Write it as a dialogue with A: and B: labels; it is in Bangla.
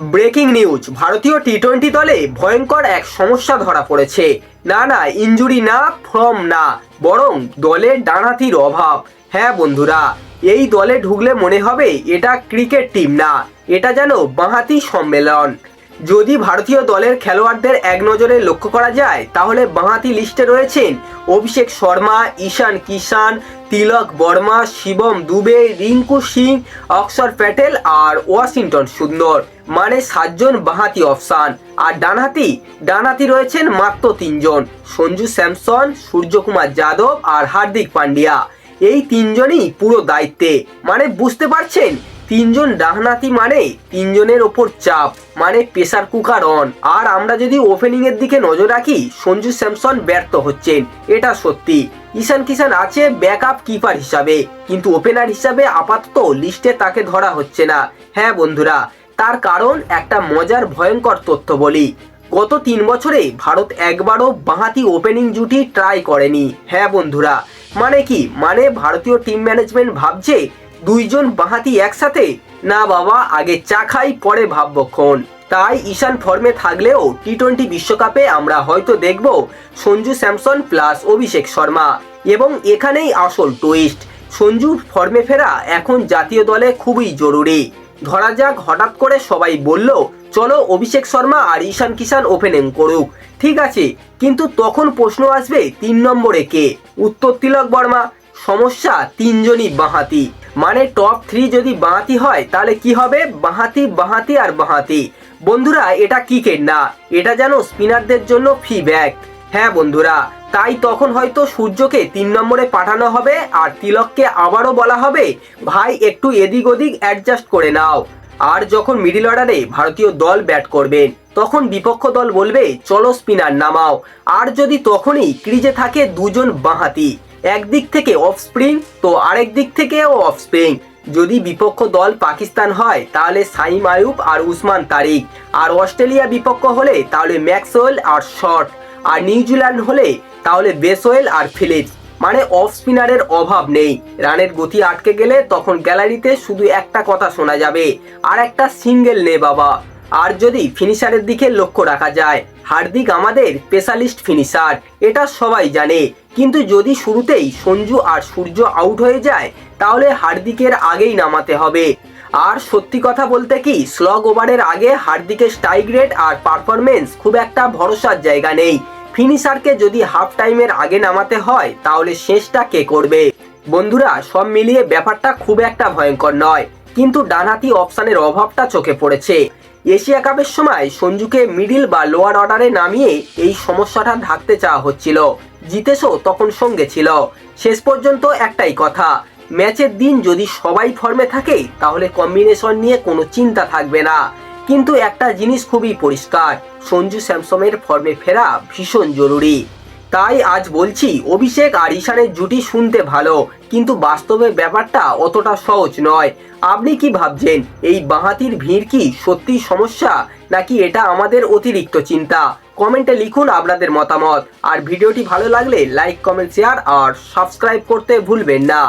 A: ব্রেকিং নিউজ, ভারতীয় টি টোয়েন্টি দলে ভয়ঙ্কর এক সমস্যা ধরা পড়েছে। না না ইঞ্জুরি না, ফর্ম না, বরং দলের ডানহাতির অভাব। হ্যাঁ বন্ধুরা, এই দলে ঢুকলে মনে হবে এটা ক্রিকেট টিম না, এটা যেন বাঁহাতি সম্মেলন। যদি ভারতীয় দলের খেলোয়াড়দের এক নজরে লক্ষ্য করা যায়, তাহলে বাঁহাতি লিস্টে রয়েছেন অভিষেক শর্মা, ঈশান কিষান, তিলক বর্মা, শিবম দুবে, রিঙ্কু সিং অক্ষর প্যাটেল আর ওয়াশিংটন সুন্দর। মানে সাতজন বাঁহাতি অপশান আর ডানহাতি ডানহাতি রয়েছেন মাত্র তিনজন, সঞ্জু স্যামসন, সূর্যকুমার যাদব আর হার্দিক পান্ডিয়া। এই তিনজনই পুরো দায়িত্বে। মানে বুঝতে পারছেন? তিনজন ডাহনাতি মানে তিনজনের ওপর চাপ মানে প্রেসার কুকার অন আর আমরা যদি ওপেনিং এর দিকে নজর রাখি, সঞ্জু স্যামসন ব্যর্থ হচ্ছেন। এটা সত্যি। ঈশান কিষান আছে ব্যাকআপ কিপার হিসাবে। কিন্তু ওপেনার হিসাবে আপাতত লিস্টে তাকে ধরা হচ্ছে না। হ্যাঁ বন্ধুরা তার কারণ একটা মজার ভয়ঙ্কর তথ্য বলি। গত তিন বছরে ভারত একবারও বাঁহাতি ওপেনিং জুটি ট্রাই করেনি। হ্যাঁ বন্ধুরা মানে কি? মানে ভারতীয় টিম ম্যানেজমেন্ট ভাবছে দুইজন বাঁহাতি একসাথে, না বাবা, আগে চা খাই, পরে ভাববক্ষণ তাই ঈশান ফর্মে থাকলেও টি টোয়েন্টি বিশ্বকাপে আমরা হয়তো দেখব সঞ্জু স্যামসন প্লাস অভিষেক শর্মা। এবং এখানেই আসল টুইস্ট সঞ্জুর ফর্মে ফেরা এখন জাতীয় দলে খুবই জরুরি। ধরা যাক, হঠাৎ করে সবাই বলল, চলো অভিষেক শর্মা আর ঈশান কিষান ওপেনিং করুক। ঠিক আছে, কিন্তু তখন প্রশ্ন আসবে তিন নম্বরে কে? উত্তর তিলক বর্মা। সমস্যা, তিনজনই বাঁহাতি। মানে টপ থ্রি যদি বাঁহাতি হয়, তাহলে কি হবে? বাঁহাতি বাঁহাতি আর বাঁহাতি। বন্ধুরা, এটা ক্রিকেট না। এটা যেন স্পিনারদের জন্য ফি ব্যাক হ্যাঁ বন্ধুরা, তাই তখন হয়তো সূর্যকে তিন নম্বরে পাঠানো হবে আর তিলককে আবারও বলা হবে, ভাই, একটু এদিক ওদিক অ্যাডজাস্ট করে নাও। আর যখন মিডিল অর্ডারে ভারতীয় দল ব্যাট করবেন, তখন বিপক্ষ দল বলবে, চলো স্পিনার নামাও। আর যদি তখনই ক্রিজে থাকে দুজন বাঁহাতি একদিক থেকে অফ স্প্রিং তো আরেক দিক থেকেও অফ স্প্রিং যদি বিপক্ষ দল পাকিস্তান হয়, তাহলে সাইম আয়ুব আর উসমান তারিক। আর অস্ট্রেলিয়া বিপক্ষ হলে তাহলে ম্যাক্সওয়েল আর শর্ট। আর নিউজিল্যান্ড হলে তাহলে বেসওয়েল আর ফিলিপস মানে অফ স্পিনারের অভাব নেই। রানের গতি আটকে গেলে তখন গ্যালারিতে শুধু একটা কথা শোনা যাবে, আর একটা সিঙ্গেল নে বাবা। আর যদি ফিনিশারের দিকে লক্ষ্য রাখা যায়, হার্দিক আমাদের স্পেশালিস্ট ফিনিশার, এটা সবাই জানে। কিন্তু যদি শুরুতেই সঞ্জু আর সূর্য আউট হয়ে যায়, তাহলে হার্দিকের আগেই নামাতে হবে। আর সত্যি কথা বলতে কি স্লগ ওভারের আগে হার্দিকের স্ট্রাইক রেট আর পারফরমেন্স খুব একটা ভরসার জায়গা নেই। ফিনিশারকে যদি হাফ টাইমের আগে নামাতে হয়, তাহলে শেষটা কে করবে? বন্ধুরা, সব মিলিয়ে ব্যাপারটা খুব একটা ভয়ঙ্কর নয়, কিন্তু ডানহাতি অপশানের অভাবটা চোখে পড়েছে। এশিয়া কাপের সময় সঞ্জুকে মিডিল বা লোয়ার অর্ডারে নামিয়ে এই সমস্যাটা ঢাকতে চাওয়া হচ্ছিল। জিতেশও তখন সঙ্গে ছিল। শেষ পর্যন্ত একটাই কথা ম্যাচের দিন যদি সবাই ফর্মে থাকে, তাহলে কম্বিনেশন নিয়ে কোনো চিন্তা থাকবে না। কিন্তু একটা জিনিস খুবই পরিষ্কার, সঞ্জু স্যামসনের ফর্মে ফেরা ভীষণ জরুরি। তাই আজ বলছি, অভিষেক আর ঈশানের জুটি শুনতে ভালো, কিন্তু বাস্তবে ব্যাপারটা অতটা সহজ নয়। আপনি কি ভাবছেন, এই বাঁহাতির ভিড় কি সত্যি সমস্যা, নাকি এটা আমাদের অতিরিক্ত চিন্তা? কমেন্টে লিখুন আপনাদের মতামত। আর ভিডিওটি ভালো লাগলে লাইক কমেন্ট শেয়ার আর সাবস্ক্রাইব করতে ভুলবেন না।